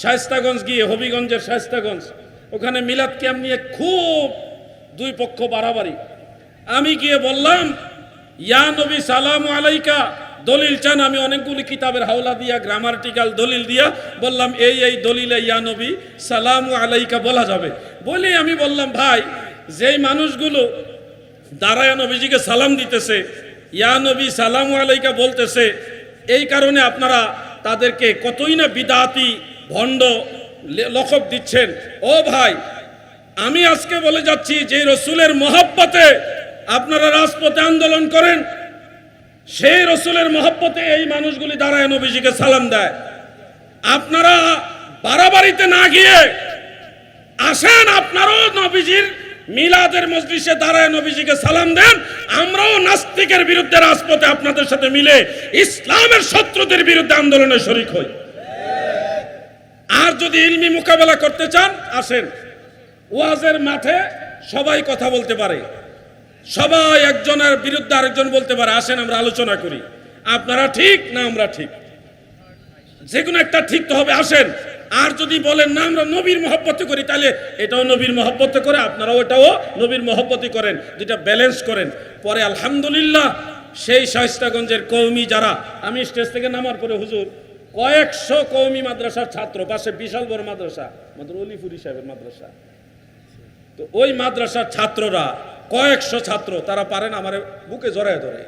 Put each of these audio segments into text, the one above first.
শায়স্তাগঞ্জ গিয়ে হবিগঞ্জের শায়স্তাগঞ্জ, ওখানে মিলাদ ক্যাম্প নিয়ে খুব দুই পক্ষ বাড়াবাড়ি। আমি গিয়ে বললাম, ইয়া নবী, সালাম আলাইকা, দলিল চান, আমি অনেকগুলি কিতাবের হাওলা দিয়া গ্রামাটিক্যাল দলিল দিয়া বললাম, এই এই দলিলে ইয়া নবী, সালাম আলাইকা বলা যাবে। বলি আমি বললাম, ভাই, যেই মানুষগুলো দাঁড়ায় নবীজিকে সালাম দিতেছে, ইয়া নবী, সালাম আলাইকা বলতেছে, এই কারণে আপনারা তাদেরকে কতই না বিদাতি ভণ্ড লকব দিচ্ছেন। ও ভাই, আমি আজকে বলে যাচ্ছি যে রসুলের মহাব্বতে আপনারা রাজপথে আন্দোলন করেন, সেই রসুলের মহব্বতে এই মানুষগুলি দাঁড়ায় নবীজিকে সালাম দেয়। আপনারা বাড়াবাড়িতে না গিয়ে আসেন, আপনারাও নবীজির মিলাদের মজলিসে দাঁড়ায় নবীজিকে সালাম দেন। আমরাও নাস্তিকের বিরুদ্ধে রাজপথে আপনাদের সাথে মিলে ইসলামের শত্রুদের বিরুদ্ধে আন্দোলনে শরিক হই। আর যদি ইলমি মোকাবেলা করতে চান, আসেন। ওয়াজের মাঠে সবাই কথা বলতে পারে। সবাই একজনের বিরুদ্ধে আরেকজন বলতে পারে, আসেন আমরা আলোচনা করি। আপনারা ঠিক না আমরা ঠিক? যে কোনো একটা ঠিক তো হবে, আসেন। আর যদি বলেন, না, আমরা নবীর মহব্বত করি, তাহলে এটাও নবীর মহব্বত করে, আপনারাও এটাও নবীর মহব্বতই করেন, যেটা ব্যালেন্স করেন। পরে আলহামদুলিল্লাহ, সেই শাহিস্তাগঞ্জের কৌমি যারা, আমি স্টেজ থেকে নামার পরে হুজুর কয়েকশো কৌমি মাদ্রাসার ছাত্র, পাশে বিশাল বড় মাদ্রাসা, মাত্র অলিপুরি সাহেবের মাদ্রাসা। তো ওই মাদ্রাসার ছাত্ররা, কয়েকশো ছাত্র, তারা পারেন আমার বুকে জড়ায় ধরে।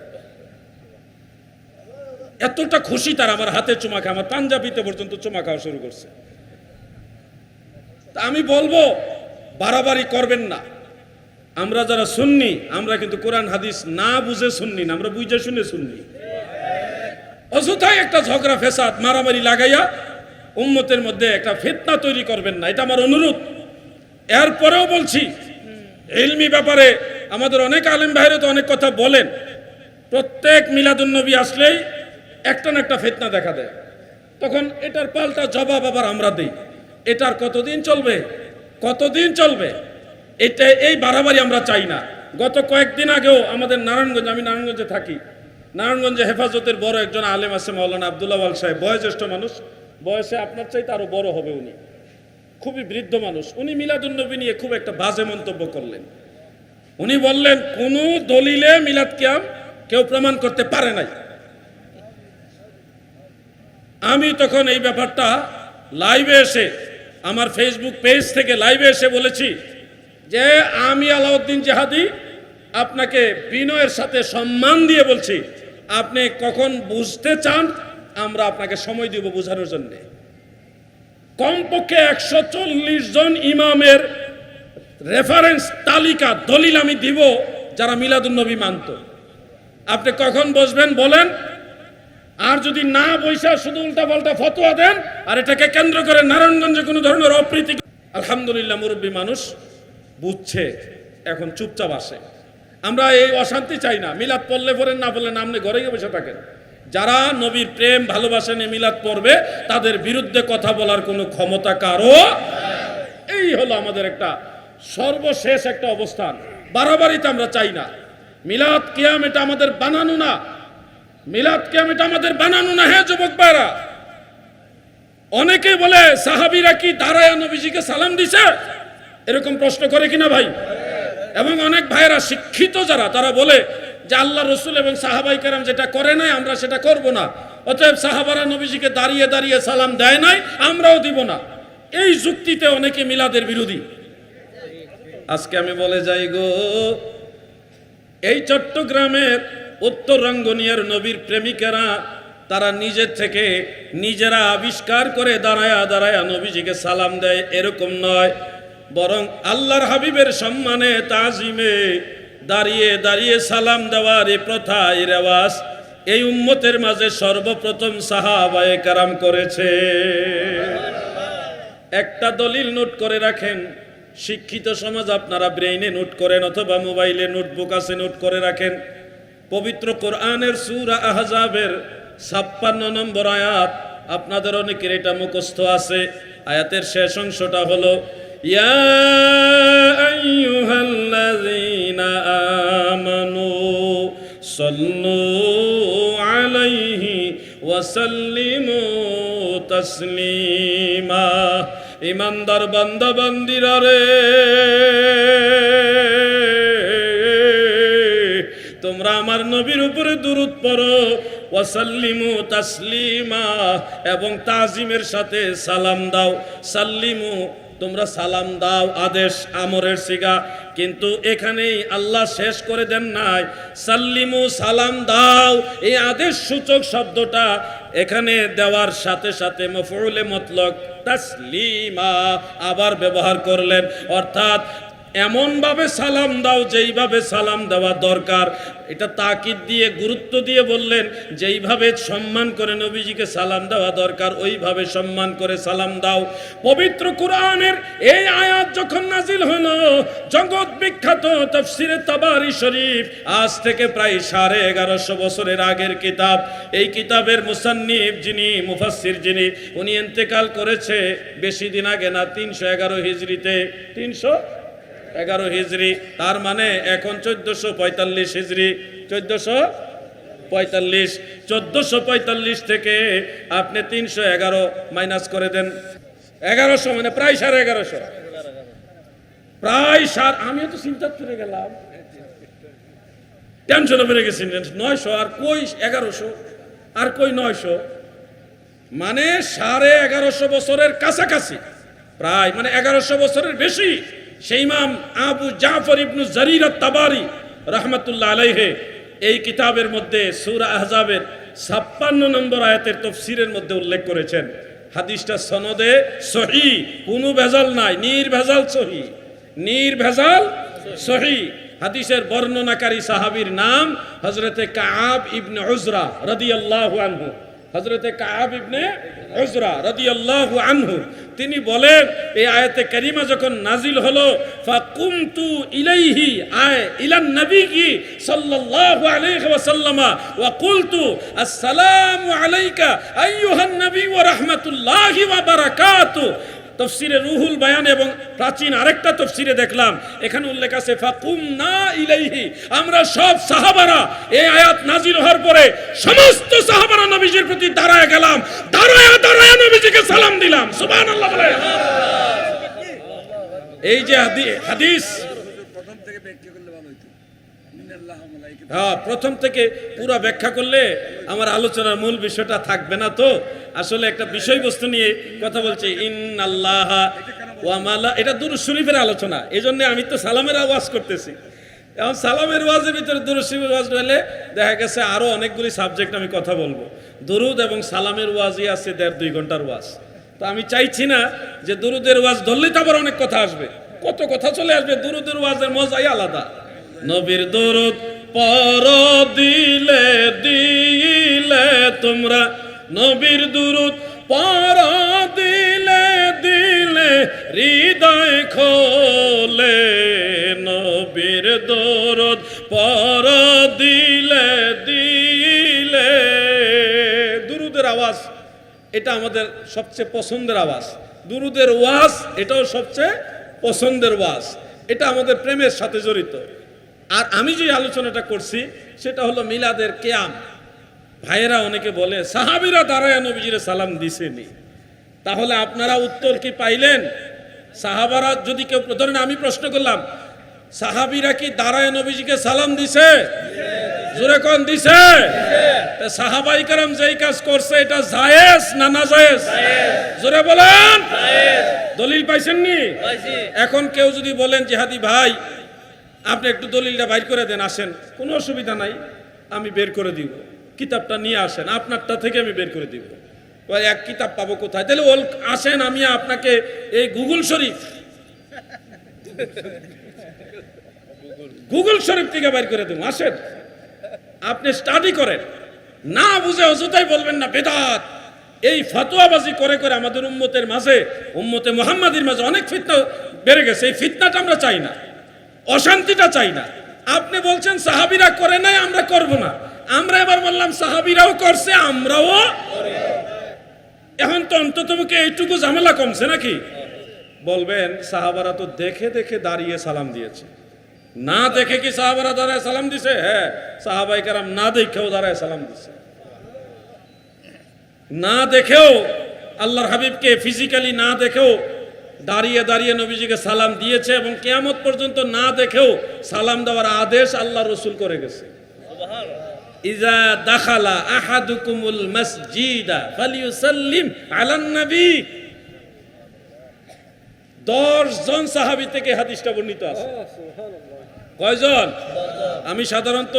এতটা খুশি তারা আমার হাতে চুমা খায়, আমার পাঞ্জাবিতে পর্যন্ত চুমা খাওয়া শুরু করছে। তা আমি বলব, বাড়াবাড়ি করবেন না। আমরা যারা শুননি আমরা কিন্তু কোরআন, হাদিস না বুঝে শুননি না, আমরা বুঝে শুনে শুননি অযথাই একটা ঝগড়া ফেসাদ মারামারি লাগাইয়া উম্মতের মধ্যে একটা ফিতনা তৈরি করবেন না। এটা আমার অনুরোধ। এরপরেও বলছি, ইলমি ব্যাপারে আমাদের অনেক আলেম ভাইরে তো অনেক কথা বলেন। প্রত্যেক মিলাদুন্নবী আসলেই একটা না একটা ফিতনা দেখা দেয়। তখন এটার পাল্টা জবাব আবার আমরা দিই। এটার কতদিন চলবে? কতদিন চলবে? এটা, এই বাড়াবাড়ি আমরা চাই না। গত কয়েকদিন আগেও আমাদের নারায়ণগঞ্জ, আমি নারায়ণগঞ্জে থাকি। নারায়ণগঞ্জে হেফাজতের বড় একজন আলেম আছে মাওলানা আবদুল্লাহ আল সাহেব। বয়োজ্যেষ্ঠ মানুষ। বয়সে আপনার চাইতে আরও বড় হবে উনি। খুবই বৃদ্ধ মানুষ। উনি মিলাদুন্নবী নিয়ে খুব একটা বাজে মন্তব্য করলেন। উনি বললেন, কোন দলিলে মিলাদ কিয়াম কেউ প্রমাণ করতে পারে নাই। আমি তখন এই ব্যাপারটা লাইভে এসে, আমার ফেসবুক পেজ থেকে লাইভে এসে বলেছি যে, আমি আলাউদ্দিন জাহাদি আপনাকে বিনয়ের সাথে সম্মান দিয়ে বলছি আপনি কখন বুঝতে চান, আমরা আপনাকে সময় দিব বোঝানোর জন্য। কমপক্ষে একশো চল্লিশ জন ইমামের রেফারেন্স তালিকা, দলিল আমি দিব, যারা মিলাদুন্নবী মানত। আপনি কখন বসবেন বলেন? আর যদি না বৈশা শুধু উল্টা পাল্টা ফতোয়া দেন, আর এটাকে কেন্দ্র করে নারায়ণগঞ্জে কোনো ধরনের অপ্রীতি আলহামদুলিল্লাহ মুরব্বী মানুষ বুঝছে, এখন চুপচাপ আসে। আমরা এই অশান্তি চাই না। মিলাদ পড়লে পড়েন, না বললেন আপনি ঘরে গিয়ে বসে থাকেন। যারা নবীর প্রেম ভালোবাসেন মিলাদ পড়বে, তাদের বিরুদ্ধে কথা বলার কোনো ক্ষমতা কারও এই হলো আমাদের একটা সর্বশেষ একটা অবস্থান। বাড়াবাড়িতে আমরা চাই না। মিলাদ কিয়াম এটা আমাদের বানানো না। মিলাদ কিয়াম এটা আমাদের বানানো না হ্যাঁ যুবক ভাইরা। অনেকে বলে, সাহাবিরা কি দাঁড়ায় নবীজিকে সালাম দিছে? এরকম প্রশ্ন করে কিনা ভাই? এবং অনেক ভাইরা শিক্ষিত যারা, তারা বলে যে আল্লাহ রসুল এবং সাহাবাই কারাম যেটা করে নাই, আমরা সেটা করব না। অতএব সাহাবারা নবীজিকে দাঁড়িয়ে দাঁড়িয়ে সালাম দেয় নাই, আমরাও দিব না। এই যুক্তিতে অনেকে মিলাদের বিরোধী। আজকে আমি বলে যাই গো, এই চট্টগ্রামের উত্তর রঙ্গনিয়ার নবীর প্রেমিকেরা, তারা নিজের থেকে নিজেরা আবিষ্কার করে দাঁড়ায়া দাঁড়ায়া নবীজিকে সালাম দেয়, এরকম নয়। বরং আল্লাহর হাবিবের সম্মানে তাজিমে দাঁড়িয়ে দাঁড়িয়ে সালাম দেওয়ার এ প্রথা, এ রেওয়াজ এই উম্মতের মাঝে সর্বপ্রথম সাহাবায়ে কারাম করেছে। একটা দলিল নোট করে রাখেন। শিক্ষিত সমাজ আপনারা ব্রেইনে নোট করেন অথবা মোবাইলে নোটবুক আছে নোট করে রাখেন। পবিত্র কোরআনের সুরা আহজাবের ছাপ্পান্ন নম্বর আয়াত, আপনাদের অনেকের এটা মুখস্থ আছে। আয়াতের শেষ অংশটা হলো ইয়া আইয়ুহাল্লাযীনা আমানু সাল্লু আলাইহি ওয়া সাল্লিমু তাসলিমা ইমানদার বান্দা বান্দিরা রে তোমরা আমার নবীর উপরে দুরুদ পড়ো। ওয়াসাল্লিমু তাসলিমা, এবং তাজিমের সাথে সালাম দাও। সাল্লিমু, তোমরা সালাম দাও, আদেশ, আমরের সিগা কিন্তু এখানেই আল্লাহ শেষ করে দেন নাই। সাল্লিমু, সালাম দাও, এই আদেশ সূচক শব্দটা এখানে দেওয়ার সাথে সাথে মফউলে মতলক তাসলিমা আবার ব্যবহার করলেন। অর্থাৎ এমনভাবে সালাম দাও, যেইভাবে সালাম দেওয়া দরকার। এটা তাকিদ দিয়ে, গুরুত্ব দিয়ে বললেন, যেইভাবে সম্মান করে নবীজিকে সালাম দেওয়া দরকার, ওইভাবে সম্মান করে সালাম দাও। পবিত্র কোরআনের এই আয়াত যখন নাজিল হলো, জগৎ বিখ্যাত তফসিরে তাবারি শরীফ, আজ থেকে প্রায় সাড়ে এগারোশো বছরের আগের কিতাব। এই কিতাবের মুসান্নিফ যিনি, মুফাসসির যিনি, উনি ইন্তেকাল করেছে বেশি দিন আগে না, তিনশো এগারো হিজড়িতে। তিনশো এগারো হিজড়ি তার মানে এখন চোদ্দশো পঁয়তাল্লিশ হিজড়ি চোদ্দশো পঁয়তাল্লিশ চোদ্দশো পঁয়তাল্লিশ থেকে আপনি তিনশো এগারো মাইনাস করে দেন। এগারোশো মানে প্রায় সাড়ে এগারোশো। প্রায় সার আমিও তো চিন্তা করে গেলাম। টেনশনে বেড়ে গেছি নয়শো আর কই এগারোশো? আর কই নয়শো? মানে সাড়ে এগারোশো বছরের কাছাকাছি। প্রায় মানে এগারোশো বছরের বেশি। সেই ইমাম আবু জাফর ইবনু জারির তাবারি রহমতুল্লাহ আলাইহে এই কিতাবের মধ্যে সুরা আহজাবের ছাপ্পান্ন নম্বর আয়াতের তফসিরের মধ্যে উল্লেখ করেছেন। হাদিসটা সনদে সহি, কোনো ভেজাল নাই, নির্ভেজাল সহি। নির্ভেজাল সহি। হাদিসের বর্ণনাকারী সাহাবীর নাম হজরতে কাব ইবনে উজরা রাদিয়াল্লাহু আনহু। হজরতে কাহাব ইবনে উজরা রাদিয়াল্লাহু আনহু, তিনি বলেন, এই আয়াতে কারিমা যখন নাজিল হলো, ফাকুমতু ইলাইহি, আয় ইলান নবীকি সাল্লাল্লাহু আলাইহি ওয়াসাল্লামা, ওয়া কুলতু, আসসালামু আলাইকা আইয়ুহান নবী ওয়া রাহমাতুল্লাহি ওয়া বারাকাতু। তফসিরে রুহুল বায়ান এবং প্রাচীন আরেকটা তফসিরে দেখলাম। এখানে উল্লেখ আছে ফাকুম না ইলাইহি আমরা সব সাহাবারা এই আয়াত নাজিল হওয়ার পরে সমস্ত সাহাবারা নবীজির প্রতি দাঁড়ায় গেলাম। দাঁড়ায় দাঁড়ায় নবীজিকে সালাম দিলাম। সুবহানাল্লাহ বলে এই যে হাদি- হাদিস প্রথম থেকে হ্যাঁ প্রথম থেকে পুরো ব্যাখ্যা করলে আমার আলোচনার মূল বিষয়টা থাকবে না তো? আসলে একটা বিষয়বস্তু নিয়ে কথা বলছে ইন আল্লাহ ওয়ামালা এটা দুরুদ শরীফের আলোচনা এই জন্য আমি তো সালামের আওয়াজ করতেছি। এখন সালামের ওয়াজের ভিতরে দুরুদ শরীফের ওয়াজ রইলে দেখা গেছে আরও অনেকগুলি সাবজেক্ট আমি কথা বলব। দুরুদ এবং সালামের ওয়াজই আছে দেড় দুই ঘণ্টার ওয়াজ। তো আমি চাইছি না যে দুরুদের ওয়াজ ধরলেই তো আবার অনেক কথা আসবে। কত কথা চলে আসবে, দুরুদের ওয়াজের মজাই আলাদা। নবীর দরুদ পর দিলে দিলে তোমরা। নবীর দুরুদ পর দিলে দিলে হৃদয় খোলে। নবীর দরুদ পর দিলে দিলে। দুরুদের আওয়াজ, এটা আমাদের সবচেয়ে পছন্দের আওয়াজ। দুরুদের ওয়াজ, এটাও সবচেয়ে পছন্দের ওয়াজ। এটা আমাদের প্রেমের সাথে জড়িত। আর আমি যে আলোচনাটা করছি সেটা হলো মিলাদের কেয়াম। ভাইয়েরা অনেকে বলে সাহাবিরা দাঁড়ায় নবীজিরে সালাম দিছেনি। তাহলে আপনারা উত্তর কি পাইলেন? সাহাবারা যদি কেউ ধরেন আমি প্রশ্ন করলাম সাহাবিরা কি দাঁড়ায় নবীজিকে সালাম দিছে? জোরে কোন দিছে? সাহাবাই কারাম যেই কাজ করছে এটা জায়েজ না না জায়েজ? জোরে বলেন। দলিল পাইছেননি এখন কেউ যদি বলেন জিহাদি ভাই আপনি একটু দলিলটা বাইর করে দেন, আসেন। কোনো অসুবিধা নাই, আমি বের করে দিব। কিতাবটা নিয়ে আসেন, আপনারটা থেকে আমি বের করে দিব। এক কিতাব পাবো কোথায়? তাহলে ওল আসেন, আমি আপনাকে এই গুগল শরীফ। গুগল শরীফ থেকে বাইর করে দেবো, আসেন। আপনি স্টাডি করেন। না বুঝে অযথাই বলবেন না, বেদাত। এই ফতোয়াবাজি করে করে আমাদের উম্মতের মাঝে, উম্মতে মোহাম্মদের মাঝে অনেক ফিতনা বেড়ে গেছে। এই ফিতনাটা আমরা চাই না। অশান্তিটা চাই না। আপনি বলছেন, সাহাবিরা করে নাই, আমরা করব না। আমরা এবার বললাম, সাহাবিরাও করছে, আমরাও এখন তো অন্তত এইটুকু ঝামেলা কমছে নাকি? বলবেন, সাহাবারা তো দেখে দেখে দাঁড়িয়ে সালাম দিয়েছে। না দেখে কি সাহাবারা দাঁড়ায় সালাম দিছে? হ্যাঁ সাহাবাই কারাম না দেখেও দাঁড়ায় সালাম দিছে। না দেখেও আল্লাহর হাবিবকে ফিজিক্যালি না দেখেও দাঁড়িয়ে দাঁড়িয়ে নবীজিকে সালাম দিয়েছে এবং কেয়ামত পর্যন্ত না দেখেও সালাম দেওয়ার আদেশ আল্লাহ রসুল করে গেছে। ইজা দাখালা আহাদুকুমুল মসজিদা ফালিউসাল্লিম আলান নবী। দশ জন সাহাবি থেকে হাদিসটা বর্ণিত আছে। কয়জন? আমি সাধারণত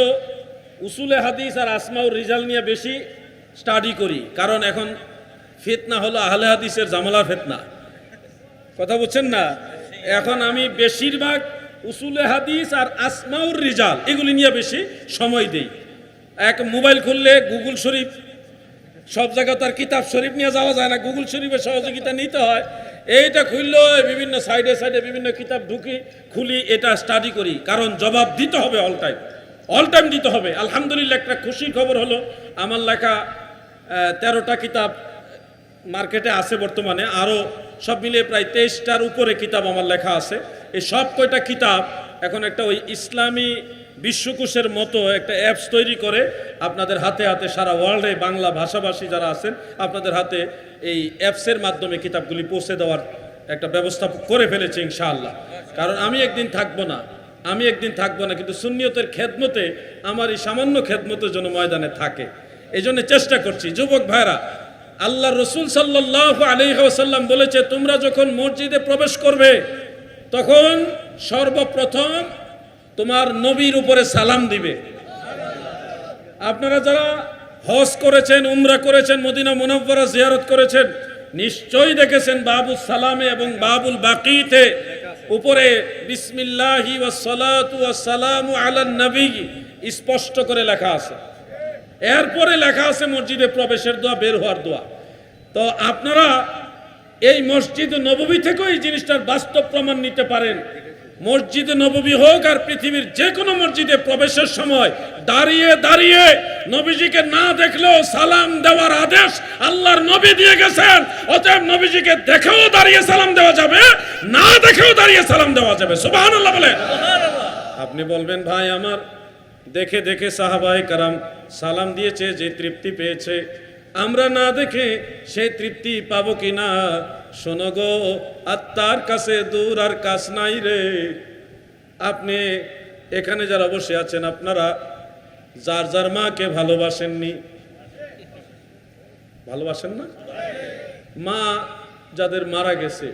উসুলে হাদিস আর আসমাউর রিজাল নিয়ে বেশি স্টাডি করি, কারণ এখন ফিতনা হলো আহলে হাদিসের জামালার ফিতনা। কথা বুঝছেন না? এখন আমি বেশিরভাগ উসুলে হাদিস আর আসমাউর রিজাল, এগুলি নিয়ে বেশি সময় দেই। এক মোবাইল খুললে গুগল শরীফ, সব জায়গা তার কিতাব শরীফ নিয়ে যাওয়া যায় না, গুগল শরীফের সহযোগিতা নিতে হয়। এইটা খুললেও বিভিন্ন সাইডে সাইডে বিভিন্ন কিতাব ঢুকি, খুলি, এটা স্টাডি করি। কারণ জবাব দিতে হবে অল টাইম অল টাইম দিতে হবে। আলহামদুলিল্লাহ, একটা খুশির খবর হলো, আমার লেখা তেরোটা কিতাব মার্কেটে আছে বর্তমানে। আরও সব মিলিয়ে প্রায় তেইশটার উপরে কিতাব আমার লেখা আছে। এই সব কয়টা কিতাব এখন একটা ওই ইসলামী বিশ্বকোষের মতো একটা অ্যাপস তৈরি করে আপনাদের হাতে হাতে সারা ওয়ার্ল্ডে বাংলা ভাষাভাষী যারা আছেন, আপনাদের হাতে এই অ্যাপসের মাধ্যমে কিতাবগুলি পৌঁছে দেওয়ার একটা ব্যবস্থা করে ফেলেছে ইনশাআল্লাহ। কারণ আমি একদিন থাকব না, আমি একদিন থাকব না, কিন্তু সুন্নিয়তের খেদমতে, আমার এই সামান্য খেদমতের জন্য ময়দানে থাকে। এই চেষ্টা করছি, যুবক ভাইরা আল্লাহ রসুল সাল্লাহ আলহাসাল্লাম বলেছে, তোমরা যখন মসজিদে প্রবেশ করবে, তখন সর্বপ্রথম তোমার নবীর উপরে সালাম দিবে। আপনারা যারা হজ করেছেন, উমরা করেছেন, মদিনা মুনব্বরা জিয়ারত করেছেন, নিশ্চয়ই দেখেছেন বাবুল সালামে এবং বাবুল বাকিতে উপরে বিসমিল্লাহি ওয়াসসালাতু ওয়াসসালামু আলান নবী স্পষ্ট করে লেখা আছে। এরপরে লেখা আছে মসজিদে প্রবেশের দোয়া বের হওয়ার দোয়া। তো আপনারা এই মসজিদ নববী থেকেও এই জিনিসটার বাস্তব প্রমাণ নিতে পারেন। মসজিদে নববী হোক আর পৃথিবীর যে কোনো মসজিদে প্রবেশের সময় দাঁড়িয়ে দাঁড়িয়ে নবীজিকে না দেখলেও সালাম দেওয়ার আদেশ আল্লাহর নবী দিয়ে গেছেন। অতএব নবীজিকে দেখেও দাঁড়িয়ে সালাম দেওয়া যাবে না দেখেও দাঁড়িয়ে সালাম দেওয়া যাবে। সুবহানাল্লাহ বলে আপনি বলবেন ভাই আমার দেখে দেখে সাহাবাই কারাম সালাম দিয়েছে, যে তৃপ্তি পেয়েছে। আমরা না দেখে সেই তৃপ্তি পাবো কি না শোনো গো আত্মার কাছে দূর আর কাজ নাই রে। আপনি এখানে যারা বসে আছেন, আপনারা যার যার মাকে ভালোবাসেননি। ভালোবাসেন না? মা যাদের মারা গেছে,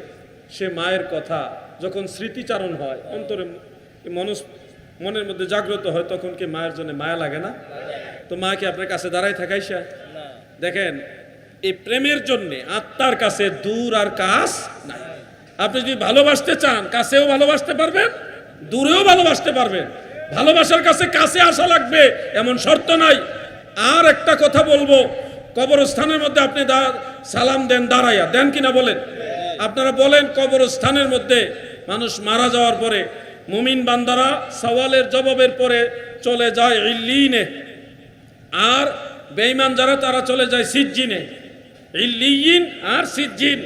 সে মায়ের কথা যখন স্মৃতিচারণ হয়, অন্তরে মনস মনের মধ্যে জাগ্রত হয় তখন কি মায়ের জন্য মায়া লাগে না? তো মা কি আপনার কাছে দাঁড়াই থাকাইসা দেখেন এই প্রেমের জন্য আত্মার কাছে দূর আর কাজ নাই। আপনি যদি ভালোবাসতে চান কাছেও ভালোবাসতে পারবেন দূরেও ভালোবাসতে পারবেন। ভালোবাসার কাছে কাছে আসা লাগবে এমন শর্ত নাই। আর একটা কথা বলব কবরস্থানের মধ্যে আপনি সালাম দেন দাঁড়াইয়া। দেন কিনা বলেন? আপনারা বলেন কবরস্থানের মধ্যে মানুষ মারা যাওয়ার পরে মুমিন বান্দারা সওয়ালের জবাবের পরে চলে যায় ইল্লিনে। আর বেঈমান যারা, তারা চলে যায় সিজ্জিনে। ইল্লিয়িন আর সিজ্জিন।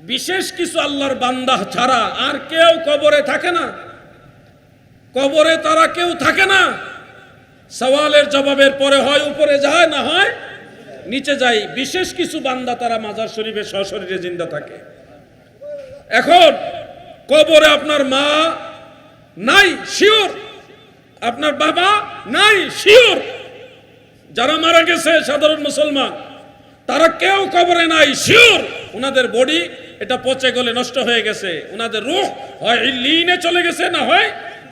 বিশেষ কিছু আল্লাহর বান্দা ছাড়া আর কেউ কবরে থাকে না। কবরে তারা কেউ থাকে না। সওয়ালের জবাবের পরে হয়, উপরে যায়, না হয় নিচে যায়। বিশেষ কিছু বান্দা তারা মাজার শরীফে সশরীরে জিন্দা থাকে। এখন কবরে আপনার মা নাই, শিওর। আপনার বাবা নাই, শিওর। যারা মারা গেছে, সাধারণ মুসলমান, তারা কেউ কবরে নাই, শিওর। ওনাদের বডি এটা পচে গলে নষ্ট হয়ে গেছে। ওনাদের রূহ হয় লিনে চলে গেছে, না হয়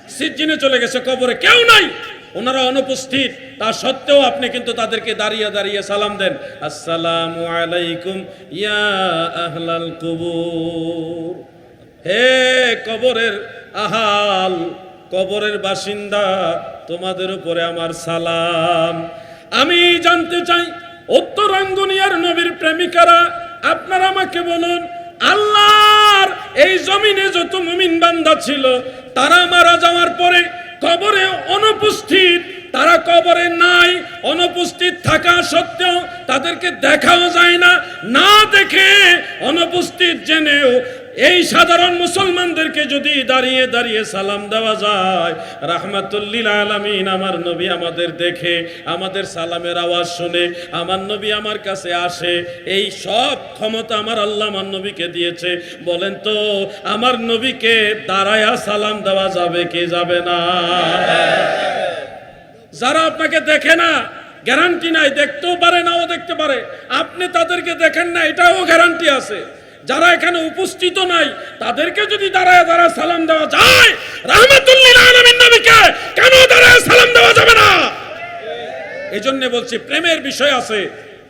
সিজ্জিনে চলে গেছে। কবরে কেউ নাই। ওনারা অনুপস্থিত। তা সত্ত্বেও আপনি কিন্তু তাদেরকে দাঁড়িয়ে দাঁড়িয়ে সালাম দেন। আসসালামু আলাইকুম, ইয়া আহলাল কুবুর। হে কবরের আহাল, কবরের বাসিন্দা, তোমাদের উপরে আমার সালাম। আমি জানতে চাই, উত্তরাঙ্গনিয়ার নবীর প্রেমিকারা, আপনারা আমাকে বলুন, আল্লাহর এই জমিনে যত মুমিন বান্দা ছিল, তারা মারা যাওয়ার পরে কবরে অনুপস্থিত, তারা কবরে নাই, অনুপস্থিত থাকা সত্ত্বেও তাদেরকে দেখাও যায় না না দেখে অনুপস্থিত জেনেও এই সাধারণ মুসলমানদেরকে যদি দাঁড়িয়ে দাঁড়িয়ে সালাম দেওয়া যায় রাহমাতুল্লিল আলামিন, আমার নবী আমাদের দেখে, আমাদের সালামের আওয়াজ শুনে, আমার নবী আমার কাছে আসে, এই সব ক্ষমতা আমার আল্লাহ আমার নবীকে দিয়েছে। বলেন তো, আমার নবীকে দাঁড়ায়া সালাম দেওয়া যাবে কি যাবে না? যারা আপনাকে দেখে না, গ্যারান্টি নাই, দেখতেও পারে, নাও দেখতে পারে। আপনি তাদেরকে দেখেন না, এটাও গ্যারান্টি আছে। যারা এখানে উপস্থিত নাই, তাদেরকে যদি দাঁড়ায় দাঁড়ায় সালাম দেওয়া যায়, রাহমাতুল্লিল কেন দাঁড়ায় সালাম দেওয়া যাবে না? এই জন্য বলছি, প্রেমের বিষয় আছে